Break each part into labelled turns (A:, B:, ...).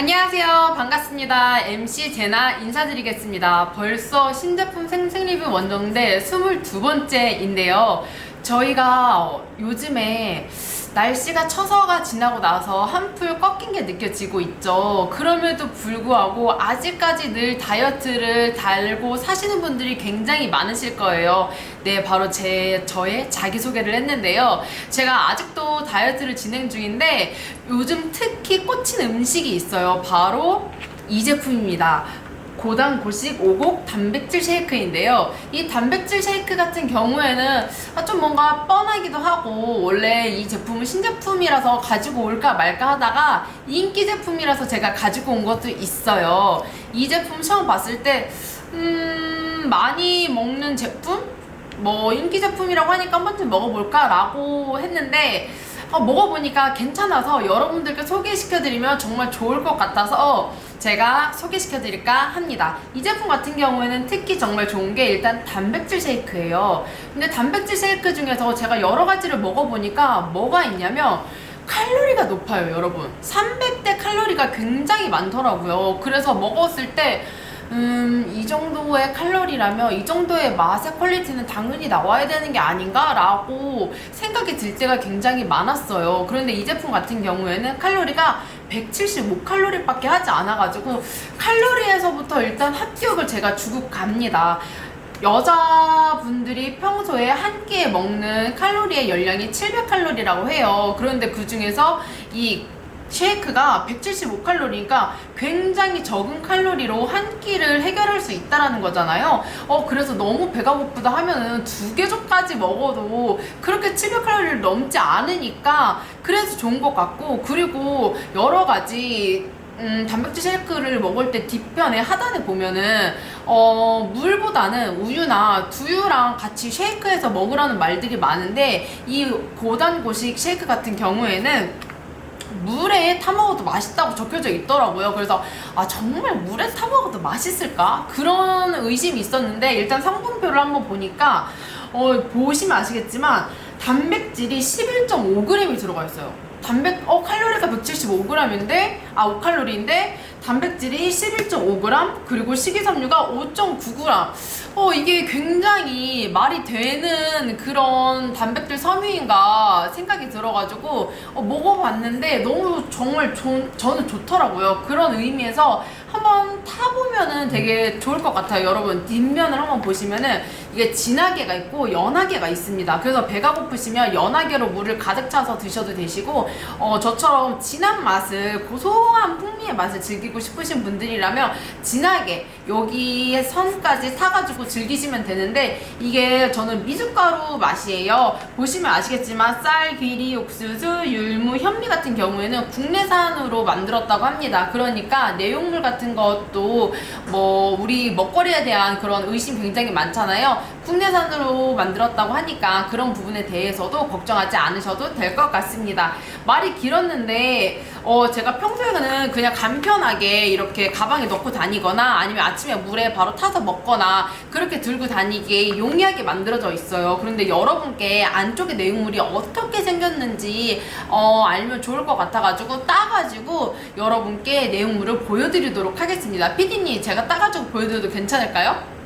A: 안녕하세요. 반갑습니다. MC 제나 인사드리겠습니다. 벌써 신제품 생생 리뷰 원정대 22번째인데요. 저희가 어, 요즘에 날씨가 처서가 지나고 나서 한풀 꺾인 게 느껴지고 있죠. 그럼에도 불구하고 아직까지 늘 다이어트를 달고 사시는 분들이 굉장히 많으실 거예요. 네, 바로 제, 저의 자기소개를 했는데요. 제가 아직도 다이어트를 진행 중인데 요즘 특히 꽂힌 음식이 있어요. 바로 이 제품입니다. 고당 고식 오곡 단백질 쉐이크인데요. 이 단백질 쉐이크 같은 경우에는 아, 좀 뭔가 뻔하기도 하고 원래 이 제품은 신제품이라서 가지고 올까 말까 하다가 인기 제품이라서 제가 가지고 온 것도 있어요. 이 제품 처음 봤을 때 음, 많이 먹는 제품? 뭐 인기 제품이라고 하니까 한 번쯤 먹어볼까라고 했는데 어, 먹어보니까 괜찮아서 여러분들께 소개시켜드리면 정말 좋을 것 같아서 제가 소개시켜 드릴까 합니다. 이 제품 같은 경우에는 특히 정말 좋은 게 일단 단백질 쉐이크예요. 근데 단백질 쉐이크 중에서 제가 여러 가지를 먹어보니까 뭐가 있냐면 칼로리가 높아요, 여러분. 300대 칼로리가 굉장히 많더라고요. 그래서 먹었을 때 음, 이 정도의 칼로리라면 이 정도의 맛의 퀄리티는 당연히 나와야 되는 게 아닌가라고 생각이 들 때가 굉장히 많았어요. 그런데 이 제품 같은 경우에는 칼로리가 175칼로리밖에 하지 않아가지고 칼로리에서부터 일단 합격을 제가 주고 갑니다. 여자분들이 평소에 한 끼에 먹는 칼로리의 열량이 700칼로리라고 해요. 그런데 그 중에서 이 쉐이크가 175칼로리니까 굉장히 적은 칼로리로 한 끼를 해결할 수 있다라는 거잖아요. 어, 그래서 너무 배가 고프다 하면은 두 개조까지 먹어도 그렇게 700칼로리를 넘지 않으니까 그래서 좋은 것 같고, 그리고 여러 가지 음, 단백질 쉐이크를 먹을 때 뒤편에 하단에 보면은 어, 물보다는 우유나 두유랑 같이 쉐이크해서 먹으라는 말들이 많은데 이 고단 고식 쉐이크 같은 경우에는 물에 타 먹어도 맛있다고 적혀져 있더라고요. 그래서 아 정말 물에 타 먹어도 맛있을까? 그런 의심이 있었는데 일단 성분표를 한번 보니까 어, 보시면 아시겠지만 단백질이 11.5g이 들어가 있어요. 단백 어 칼로리가 175g인데 아 5칼로리인데 단백질이 11.5g 그리고 식이섬유가 5.9g 어 이게 굉장히 말이 되는 그런 단백질 섬유인가 생각이 들어가지고 어, 먹어봤는데 너무 정말 조, 저는 좋더라고요. 그런 의미에서 한번 타보면은 되게 좋을 것 같아요. 여러분 뒷면을 한번 보시면은 이게 진하게가 있고 연하게가 있습니다. 그래서 배가 고프시면 연하게로 물을 가득 차서 드셔도 되시고 어, 저처럼 진한 맛을 고소한 풍미의 맛을 즐기 고 싶으신 분들이라면 진하게 여기에 선까지 타가지고 즐기시면 되는데 이게 저는 미숫가루 맛이에요. 보시면 아시겠지만 쌀, 귀리, 옥수수, 율무, 현미 같은 경우에는 국내산으로 만들었다고 합니다. 그러니까 내용물 같은 것도 뭐 우리 먹거리에 대한 그런 의심 굉장히 많잖아요 국내산으로 만들었다고 하니까 그런 부분에 대해서도 걱정하지 않으셔도 될 것 같습니다 말이 길었는데 어 제가 평소에는 그냥 간편하게 이렇게 가방에 넣고 다니거나 아니면 아침에 물에 바로 타서 먹거나 그렇게 들고 다니기에 용이하게 만들어져 있어요. 그런데 여러분께 안쪽에 내용물이 어떻게 생겼는지 어 알면 좋을 것 같아가지고 따가지고 여러분께 내용물을 보여드리도록 하겠습니다. 피디님 제가 따가지고 보여드려도 괜찮을까요?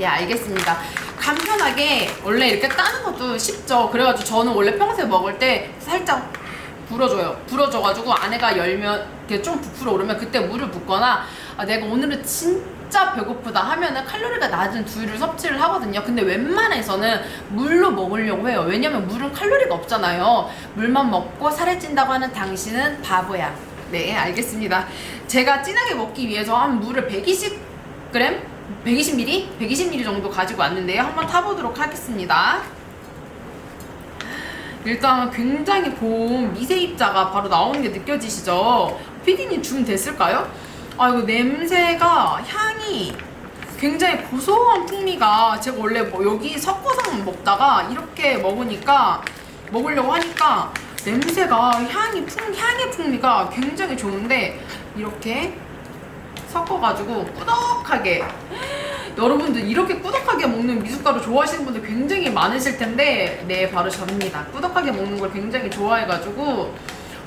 A: 네, 알겠습니다. 간편하게 원래 이렇게 따는 것도 쉽죠. 그래가지고 저는 원래 평소에 먹을 때 살짝 불어줘요. 불어줘가지고 안에가 열면 이렇게 좀 부풀어 오르면 그때 물을 붓거나 아, 내가 오늘은 진짜 배고프다 하면은 칼로리가 낮은 두유를 섭취를 하거든요. 근데 웬만해서는 물로 먹으려고 해요. 왜냐면 물은 칼로리가 없잖아요. 물만 먹고 살이 찐다고 하는 당신은 바보야. 네, 알겠습니다. 제가 진하게 먹기 위해서 한 물을 120g? 120ml? 120ml 정도 가지고 왔는데요. 한번 타보도록 하겠습니다. 일단 굉장히 고운 미세 입자가 바로 나오는 게 느껴지시죠? 피디님 줌 됐을까요? 아 이거 냄새가 향이 굉장히 고소한 풍미가 제가 원래 뭐 여기 섞어서 먹다가 이렇게 먹으니까 먹으려고 하니까 냄새가 향이 풍 향의 풍미가 굉장히 좋은데 이렇게 섞어가지고 꾸덕하게 여러분들 이렇게 꾸덕하게 먹는 미숫가루 좋아하시는 분들 굉장히 많으실 텐데 네 바로 접니다 꾸덕하게 먹는 걸 굉장히 좋아해가지고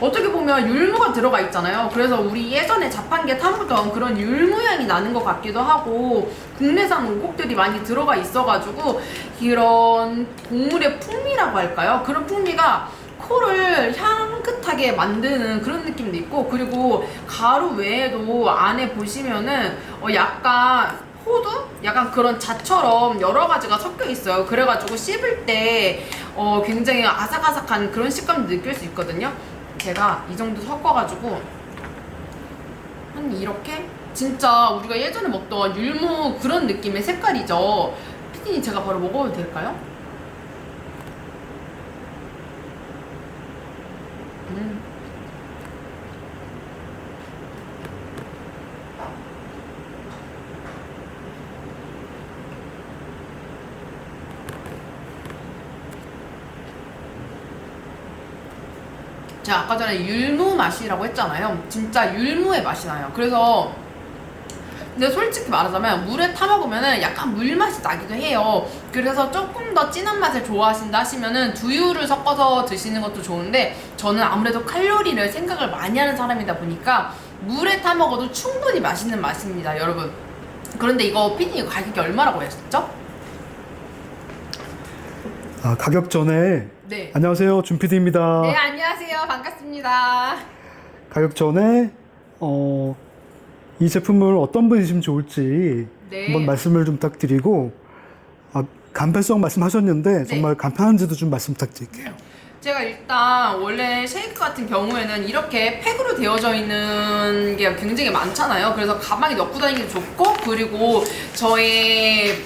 A: 어떻게 보면 율무가 들어가 있잖아요. 그래서 우리 예전에 자판기에 타먹던 그런 율무 향이 나는 것 같기도 하고 국내산 오곡들이 많이 들어가 있어가지고 이런 곡물의 풍미라고 할까요? 그런 풍미가 코를 향긋하게 만드는 그런 느낌도 있고 그리고 가루 외에도 안에 보시면은 어 약간 호두? 약간 그런 자처럼 여러 가지가 섞여 있어요. 그래가지고 씹을 때 어, 굉장히 아삭아삭한 그런 식감도 느낄 수 있거든요. 제가 이 정도 섞어가지고 한 이렇게 진짜 우리가 예전에 먹던 율무 그런 느낌의 색깔이죠. 피디님 제가 바로 먹어도 될까요? 음. 제가 아까 전에 율무 맛이라고 했잖아요. 진짜 율무의 맛이 나요. 그래서 근데 솔직히 말하자면 물에 타 먹으면은 약간 물 맛이 나기도 해요. 그래서 조금 더 진한 맛을 좋아하신다 하시면은 두유를 섞어서 드시는 것도 좋은데 저는 아무래도 칼로리를 생각을 많이 하는 사람이다 보니까 물에 타 먹어도 충분히 맛있는 맛입니다, 여러분. 그런데 이거 피디 가격이 얼마라고 했었죠?
B: 아, 가격 전에
A: 네.
B: 안녕하세요 준 PD입니다.
A: 네, 안녕하세요. 반갑습니다.
B: 가격 전에 어, 이 제품을 어떤 분이 시면 좋을지
A: 네.
B: 한번 말씀을 좀 부탁드리고 아, 간편성 말씀하셨는데 정말 간편한지도 좀 말씀 부탁드릴게요.
A: 제가 일단 원래 쉐이크 같은 경우에는 이렇게 팩으로 되어져 있는 게 굉장히 많잖아요. 그래서 가방에 넣고 다니기 좋고 그리고 저의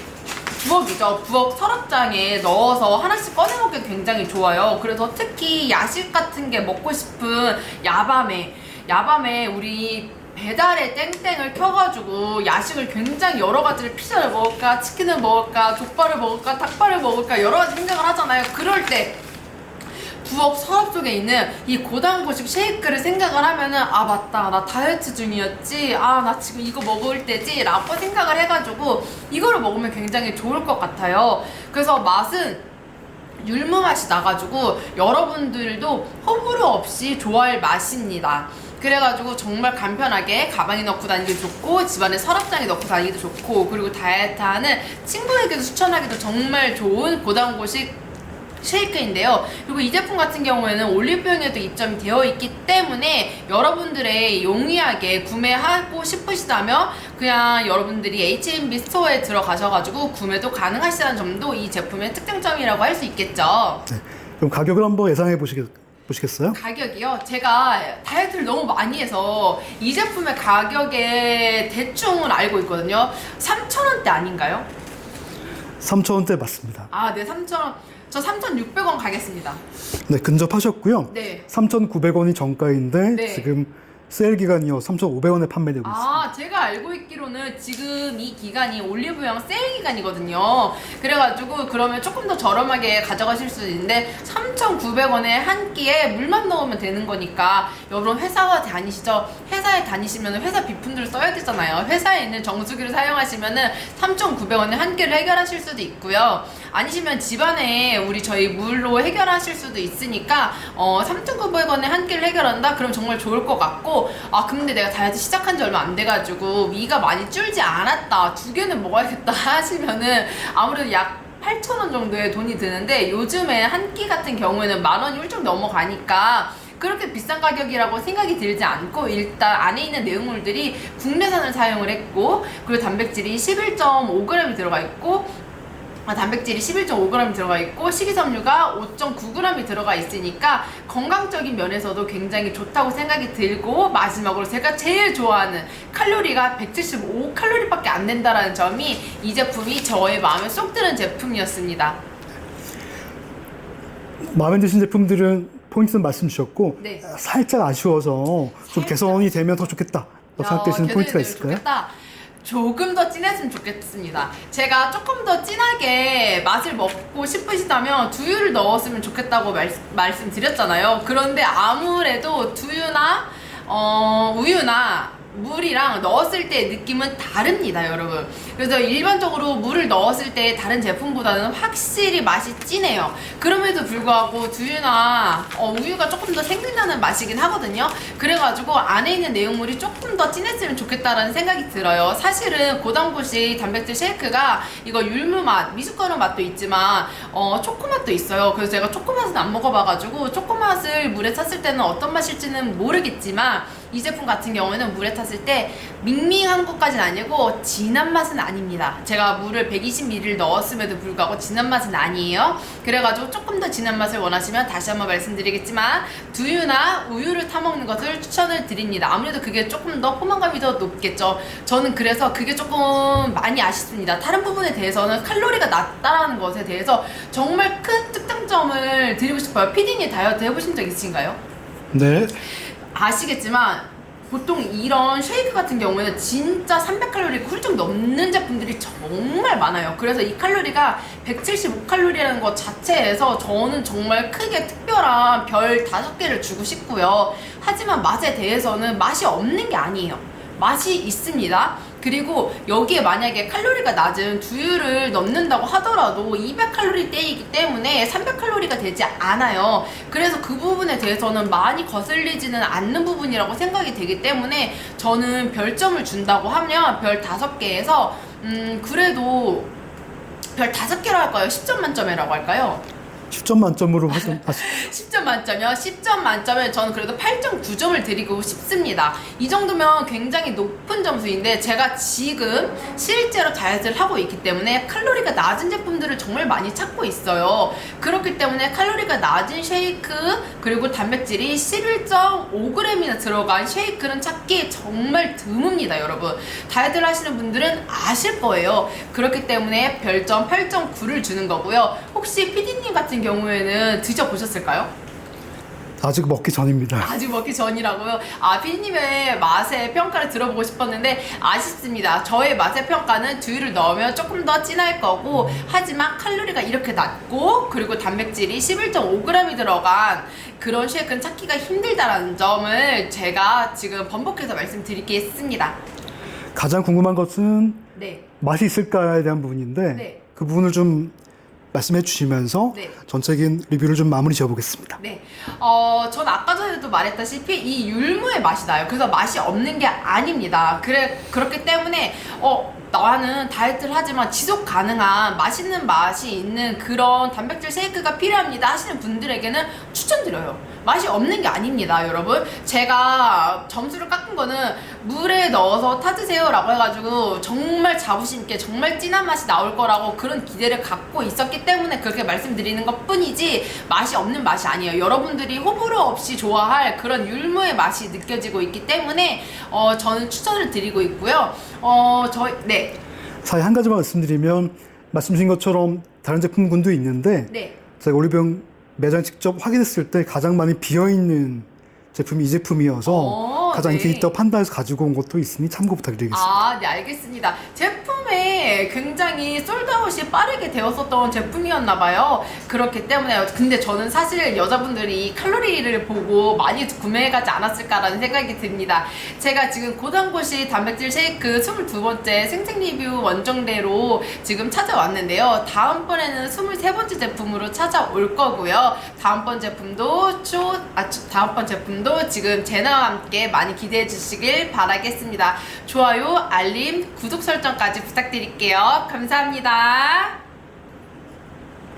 A: 부엌이죠. 부엌 서랍장에 넣어서 하나씩 꺼내 먹기 굉장히 좋아요. 그래서 특히 야식 같은 게 먹고 싶은 야밤에 야밤에 우리 배달의 땡땡을 켜가지고 야식을 굉장히 여러 가지를 피자를 먹을까 치킨을 먹을까 족발을 먹을까 닭발을 먹을까 여러 가지 생각을 하잖아요. 그럴 때 부엌 서랍 속에 있는 이 고단고식 쉐이크를 생각을 하면은 아 맞다. 나 다이어트 중이었지. 아 나 지금 이거 먹을 때지? 라고 생각을 해가지고 이거를 먹으면 굉장히 좋을 것 같아요. 그래서 맛은 율무 맛이 나가지고 여러분들도 호불호 없이 좋아할 맛입니다. 그래가지고 정말 간편하게 가방에 넣고 다니기 좋고 집안에 서랍장에 넣고 다니기도 좋고 그리고 다이어트하는 친구에게도 추천하기도 정말 좋은 고단고식 쉐이크인데요. 그리고 이 제품 같은 경우에는 올리브영에도 입점이 되어 있기 때문에 여러분들의 용이하게 구매하고 싶으시다면 그냥 여러분들이 H&B 스토어에 들어가셔가지고 구매도 가능하시다는 점도 이 제품의 특장점이라고 할 수 있겠죠.
B: 네. 그럼 가격을 한번 예상해 보시겠, 보시겠어요?
A: 가격이요? 제가 다이어트를 너무 많이 해서 이 제품의 가격에 대충은 알고 있거든요. 3,000원대 아닌가요?
B: 3,000원대 맞습니다.
A: 아, 네, 3,000원. 저 3,600원 가겠습니다.
B: 네, 근접하셨고요.
A: 네.
B: 3,900원이 정가인데
A: 네.
B: 지금 세일 기간이요 3,500원에 판매되고 있습니다.
A: 아, 제가 알고 있기로는 지금 이 기간이 올리브영 세일 기간이거든요. 그래가지고 그러면 조금 더 저렴하게 가져가실 수 있는데 3,900원에 한 끼에 물만 넣으면 되는 거니까 여러분 회사 다니시죠? 회사에 다니시면 회사 비품들을 써야 되잖아요. 회사에 있는 정수기를 사용하시면은 3,900원에 한 끼를 해결하실 수도 있고요. 아니시면 집안에 우리 저희 물로 해결하실 수도 있으니까 어 3,900원에 한 끼를 해결한다? 그럼 정말 좋을 것 같고 아 근데 내가 다이어트 시작한 지 얼마 안 돼가지고 위가 많이 줄지 않았다 두 개는 먹어야겠다 하시면은 아무래도 약 8,000원 정도의 돈이 드는데 요즘에 한 끼 같은 경우에는 만 원이 훌쩍 넘어가니까 그렇게 비싼 가격이라고 생각이 들지 않고 일단 안에 있는 내용물들이 국내산을 사용을 했고 그리고 단백질이 11.5g이 들어가 있고 아, 단백질이 11.5g 들어가 있고 식이섬유가 5.9g이 들어가 있으니까 건강적인 면에서도 굉장히 좋다고 생각이 들고 마지막으로 제가 제일 좋아하는 칼로리가 175칼로리밖에 안 된다라는 점이 이 제품이 저의 마음에 쏙 드는 제품이었습니다.
B: 마음에 드신 제품들은 포인트 말씀 주셨고
A: 네.
B: 살짝 아쉬워서 좀
A: 살짝.
B: 개선이 되면 더 좋겠다. 또 생각되시는
A: 어,
B: 포인트가 있을까요?
A: 좋겠다. 조금 더 진했으면 좋겠습니다. 제가 조금 더 진하게 맛을 먹고 싶으시다면 두유를 넣었으면 좋겠다고 말, 말씀드렸잖아요. 그런데 아무래도 두유나 어, 우유나 물이랑 넣었을 때 느낌은 다릅니다, 여러분. 그래서 일반적으로 물을 넣었을 때 다른 제품보다는 확실히 맛이 진해요. 그럼에도 불구하고 두유나 어, 우유가 조금 더 생각나는 맛이긴 하거든요. 그래가지고 안에 있는 내용물이 조금 더 진했으면 좋겠다라는 생각이 들어요. 사실은 고당고시 단백질 쉐이크가 이거 율무 맛, 미숫가루 맛도 있지만 어, 초코맛도 있어요. 그래서 제가 초코맛은 안 먹어봐가지고 초코맛을 물에 탔을 때는 어떤 맛일지는 모르겠지만 이 제품 같은 경우에는 물에 탔을 때 밍밍한 것까지는 아니고 진한 맛은 아닙니다. 제가 물을 120ml 넣었음에도 불구하고 진한 맛은 아니에요. 그래가지고 조금 더 진한 맛을 원하시면 다시 한번 말씀드리겠지만 두유나 우유를 타먹는 것을 추천을 드립니다. 아무래도 그게 조금 더 포만감이 더 높겠죠. 저는 그래서 그게 조금 많이 아쉽습니다. 다른 부분에 대해서는 칼로리가 낮다라는 것에 대해서 정말 큰 특장점을 드리고 싶어요. 피디님 다이어트 해보신 적 있으신가요?
B: 네.
A: 아시겠지만 보통 이런 쉐이크 같은 경우에는 진짜 300칼로리 훌쩍 넘는 제품들이 정말 많아요. 그래서 이 칼로리가 175칼로리라는 것 자체에서 저는 정말 크게 특별한 별 5개를 주고 싶고요. 하지만 맛에 대해서는 맛이 없는 게 아니에요. 맛이 있습니다. 그리고 여기에 만약에 칼로리가 낮은 두유를 넣는다고 하더라도 200칼로리 대이기 때문에 300칼로리가 되지 않아요. 그래서 그 부분에 대해서는 많이 거슬리지는 않는 부분이라고 생각이 되기 때문에 저는 별점을 준다고 하면 별 5개에서 음 그래도 별 5개로 할까요? 10점 만점이라고 할까요?
B: 10점 만점으로 하시, 하시
A: 10점 만점이요? 10점 만점에 저는 그래도 8.9점을 드리고 싶습니다. 이 정도면 굉장히 높은 점수인데 제가 지금 실제로 다이어트를 하고 있기 때문에 칼로리가 낮은 제품들을 정말 많이 찾고 있어요. 그렇기 때문에 칼로리가 낮은 쉐이크 그리고 단백질이 11.5g이나 들어간 쉐이크는 찾기 정말 드뭅니다, 여러분. 다이어트를 하시는 분들은 아실 거예요. 그렇기 때문에 별점 8.9를 주는 거고요. 혹시 피디님 같은 경우에는 드셔보셨을까요?
B: 아직 먹기 전입니다.
A: 아직 먹기 전이라고요. 아, 피디님의 맛의 평가를 들어보고 싶었는데 아쉽습니다. 저의 맛의 평가는 두유를 넣으면 조금 더 진할 거고 하지만 칼로리가 이렇게 낮고 그리고 단백질이 11.5g이 들어간 그런 쉐이크는 찾기가 힘들다라는 점을 제가 지금 번복해서 말씀드리겠습니다.
B: 가장 궁금한 것은
A: 네.
B: 맛이 있을까에 대한 부분인데
A: 네.
B: 그 부분을 좀 말씀해 주시면서
A: 네.
B: 전체적인 리뷰를 좀 마무리 지어보겠습니다.
A: 네. 어, 전 아까 전에도 말했다시피 이 율무의 맛이 나요. 그래서 맛이 없는 게 아닙니다. 그래, 그렇기 때문에, 어, 나는 다이어트를 하지만 지속 가능한 맛있는 맛이 있는 그런 단백질 쉐이크가 필요합니다 하시는 분들에게는 추천드려요. 맛이 없는 게 아닙니다, 여러분. 제가 점수를 깎은 거는 물에 넣어서 타드세요 라고 해가지고 정말 자부심 있게 정말 진한 맛이 나올 거라고 그런 기대를 갖고 있었기 때문에 그렇게 말씀드리는 것 뿐이지 맛이 없는 맛이 아니에요. 여러분들이 호불호 없이 좋아할 그런 율무의 맛이 느껴지고 있기 때문에 어, 저는 추천을 드리고 있고요. 어, 저희, 네.
B: 사실 한 가지만 말씀드리면 말씀 주신 것처럼 다른 제품군도 있는데
A: 네.
B: 제가 올리병 매장 직접 확인했을 때 가장 많이 비어있는 제품이 이 제품이어서
A: 어,
B: 가장
A: 네.
B: 인기 있다고 판단해서 가지고 온 것도 있으니 참고 부탁드리겠습니다.
A: 아, 네, 알겠습니다. 제품 에 굉장히 솔드아웃이 빠르게 되었었던 제품이었나 봐요. 그렇기 때문에, 근데 저는 사실 여자분들이 칼로리를 보고 많이 구매해가지 않았을까라는 생각이 듭니다. 제가 지금 고단고시 단백질 쉐이크 22번째 생생 리뷰 원정대로 지금 찾아왔는데요. 다음번에는 23번째 제품으로 찾아올 거고요. 다음번 제품도 초, 아, 초- 다음번 제품도 지금 제나와 함께 많이 기대해 주시길 바라겠습니다. 좋아요, 알림, 구독 설정까지 부탁드릴게요. 감사합니다.